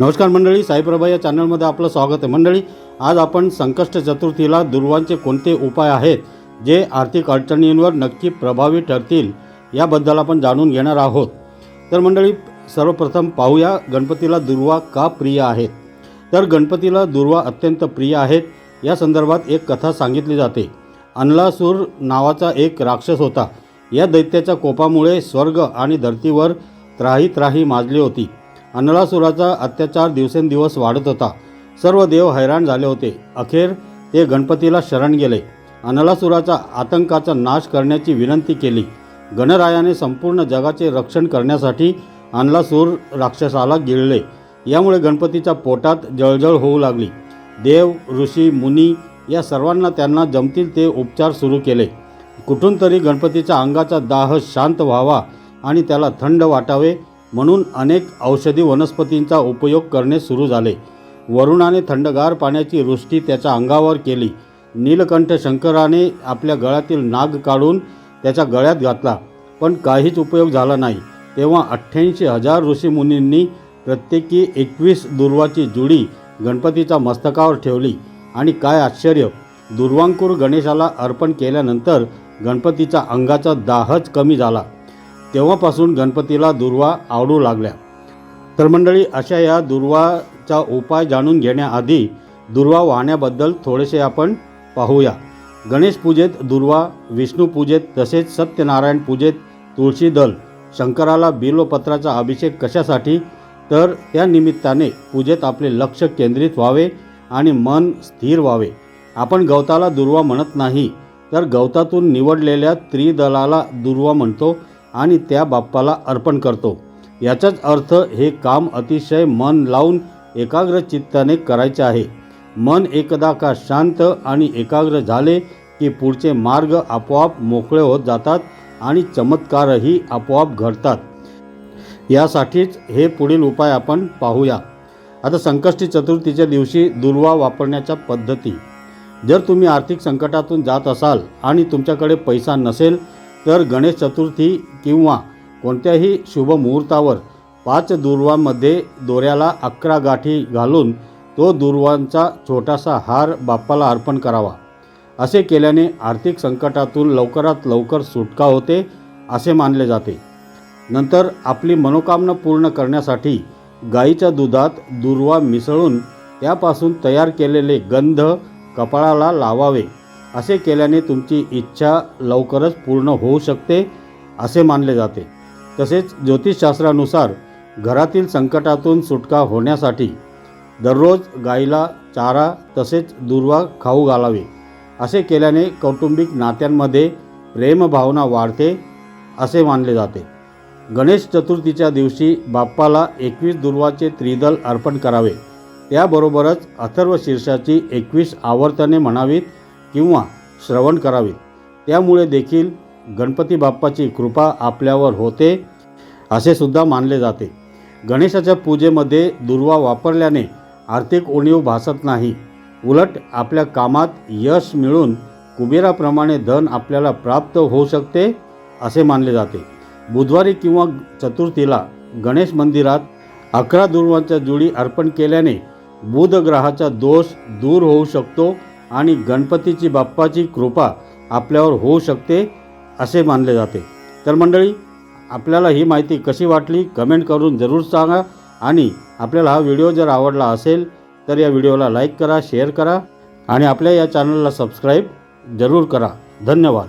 नमस्कार मंडळी साईप्रभा या चॅनलमध्ये आपलं स्वागत आहे. मंडळी आज आपण संकष्ट चतुर्थीला दुर्वांचे कोणते उपाय आहेत जे आर्थिक अडचणींवर नक्की प्रभावी ठरतील याबद्दल आपण जाणून घेणार आहोत. तर मंडळी सर्वप्रथम पाहूया गणपतीला दुर्वा का प्रिय आहेत. तर गणपतीला दुर्वा अत्यंत प्रिय आहेत या संदर्भात एक कथा सांगितली जाते. अनलासूर नावाचा एक राक्षस होता. या दैत्याच्या कोपामुळे स्वर्ग आणि धर्तीवर त्राही त्राही माजली होती. अनलासुराचा अत्याचार दिवसेंदिवस वाढत होता. सर्व देव हैराण झाले होते. अखेर ते गणपतीला शरण गेले. अनलासुराचा आतंकाचा नाश करण्याची विनंती केली. गणरायाने संपूर्ण जगाचे रक्षण करण्यासाठी अनलासूर राक्षसाला गिळले. यामुळे गणपतीच्या पोटात जळजळ होऊ लागली. देव ऋषी मुनी या सर्वांना त्यांना जमतील ते उपचार सुरू केले. कुठून तरी गणपतीच्या अंगाचा दाह शांत व्हावा आणि त्याला थंड वाटावे म्हणून अनेक औषधी वनस्पतींचा उपयोग करणे सुरू झाले. वरुणाने थंडगार पाण्याची वृष्टी त्याच्या अंगावर केली. नीलकंठ शंकराने आपल्या गळ्यातील नाग काढून त्याच्या गळ्यात घातला. पण काहीच उपयोग झाला नाही. तेव्हा अठ्ठ्याऐंशी हजार ऋषीमुनींनी प्रत्येकी एकवीस दुर्वाची जुडी गणपतीच्या मस्तकावर ठेवली. आणि काय आश्चर्य! दुर्वांकूर गणेशाला अर्पण केल्यानंतर गणपतीच्या अंगाचा दाहच कमी झाला. तेव्हापासून गणपतीला दुर्वा आवडू लागल्या. तर मंडळी अशा या दुर्वाचा उपाय जाणून घेण्याआधी दुर्वा वाहण्याबद्दल थोडेसे आपण पाहूया. गणेश पूजेत दुर्वा विष्णू पूजेत तसेच सत्यनारायण पूजेत तुळशी दल शंकराला बिलोपत्राचा अभिषेक कशासाठी? तर त्या निमित्ताने पूजेत आपले लक्ष केंद्रित व्हावे आणि मन स्थिर व्हावे. आपण गवताला दुर्वा म्हणत नाही तर गवतातून निवडलेल्या त्रिदलाला दुर्वा म्हणतो. आणि त्या बाप्पाला अर्पण करतो. याचाच अर्थ हे काम अतिशय मन लावून एकाग्र चित्ताने करायचे आहे. मन एकदा का शांत आणि एकाग्र झाले की पुढचे मार्ग आपोआप मोकळे होत जातात आणि चमत्कारही आपोआप घडतात. यासाठीच हे पुढील उपाय आपण पाहूया. आता संकष्टी चतुर्थीच्या दिवशी दुर्वा वापरण्याच्या पद्धती. जर तुम्ही आर्थिक संकटातून जात असाल आणि तुमच्याकडे पैसा नसेल तर गणेश चतुर्थी किंवा कोणत्याही शुभ मुहूर्तावर पाच दुर्वांमध्ये दोऱ्याला अकरा गाठी घालून तो दुर्वांचा छोटासा हार बाप्पाला अर्पण करावा. असे केल्याने आर्थिक संकटातून लवकरात लवकर सुटका होते असे मानले जाते. नंतर आपली मनोकामना पूर्ण करण्यासाठी गाईच्या दुधात दुर्वा मिसळून त्यापासून तयार केलेले गंध कपाळाला लावावे. असे केल्याने तुमची इच्छा लवकरच पूर्ण होऊ शकते असे मानले जाते. तसेच ज्योतिषशास्त्रानुसार घरातील संकटातून सुटका होण्यासाठी दररोज गाईला चारा तसेच दुर्वा खाऊ घालावे असे केल्याने कौटुंबिक नात्यांमध्ये प्रेमभावना वाढते असे मानले जाते. गणेश चतुर्थीच्या दिवशी बाप्पाला एकवीस दुर्वाचे त्रिदल अर्पण करावे. त्याबरोबरच अथर्व शीर्षाची एकवीस आवर्तने म्हणावीत किंवा श्रवण करावे. त्यामुळे देखील गणपती बाप्पाची कृपा आपल्यावर होते असे सुद्धा मानले जाते. गणेशाच्या पूजेमध्ये दुर्वा वापरल्याने आर्थिक उणीव भासत नाही. उलट आपल्या कामात यश मिळून कुबेराप्रमाणे धन आपल्याला प्राप्त होऊ शकते असे मानले जाते. बुधवारी किंवा चतुर्थीला गणेश मंदिरात अकरा दुर्वांच्या जुडी अर्पण केल्याने बुधग्रहाचा दोष दूर होऊ शकतो आणि गणपतीची बाप्पाची कृपा आपल्यावर होऊ शकते असे मानले जाते. तर मंडळी आपल्याला ही माहिती कशी वाटली कमेंट करून जरूर सांगा आणि आपल्याला हा व्हिडिओ जर आवडला असेल तर या व्हिडिओला लाईक करा शेअर करा आणि आपल्या या चॅनलला सबस्क्राईब जरूर करा. धन्यवाद.